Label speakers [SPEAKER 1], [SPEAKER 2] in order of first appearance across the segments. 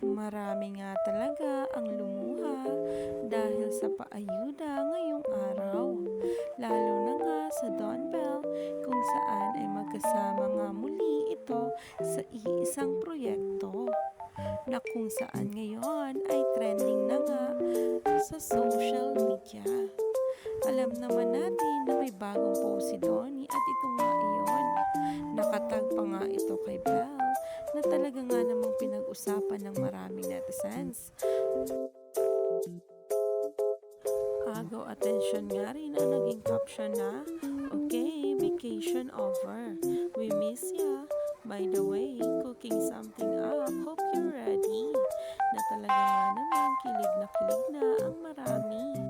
[SPEAKER 1] Marami nga talaga ang lumuha dahil sa paayuda ngayong araw. Lalo na nga sa Don Bell kung saan ay magkasama nga muli ito sa iisang proyekto na kung saan ngayon ay trending na nga sa social media. Alam naman natin na may bagong post si Donnie at ito nga iyon. Nakatag pa nga ito kay Belle na talaga nga namang pinag-usapan ng maraming netizens. Agaw attention nga rin ang naging caption na Okay, vacation over. We miss ya. By the way, cooking something up. Hope you're ready. Na talaga nga naman kilig na kilig na ang marami.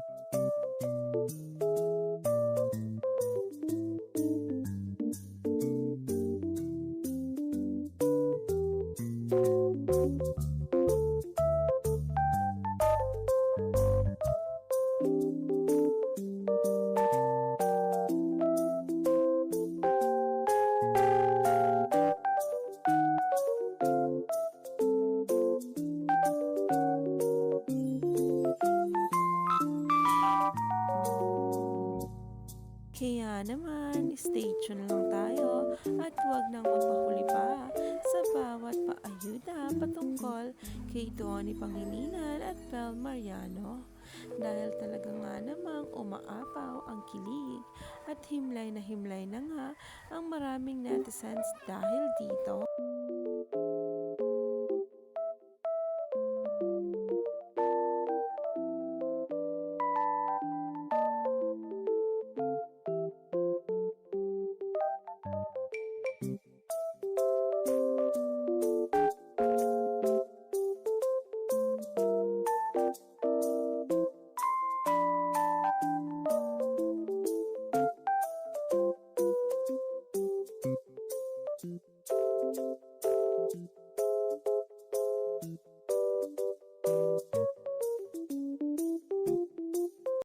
[SPEAKER 1] Kaya naman, stay tuned lang tayo at huwag nang magpahuli pa patungkol kay Donnie Pangilinan at Bel Mariano. Dahil talaga nga namang umaapaw ang kilig at himlay na himlay na nga ang maraming netizens dahil dito. Thank you.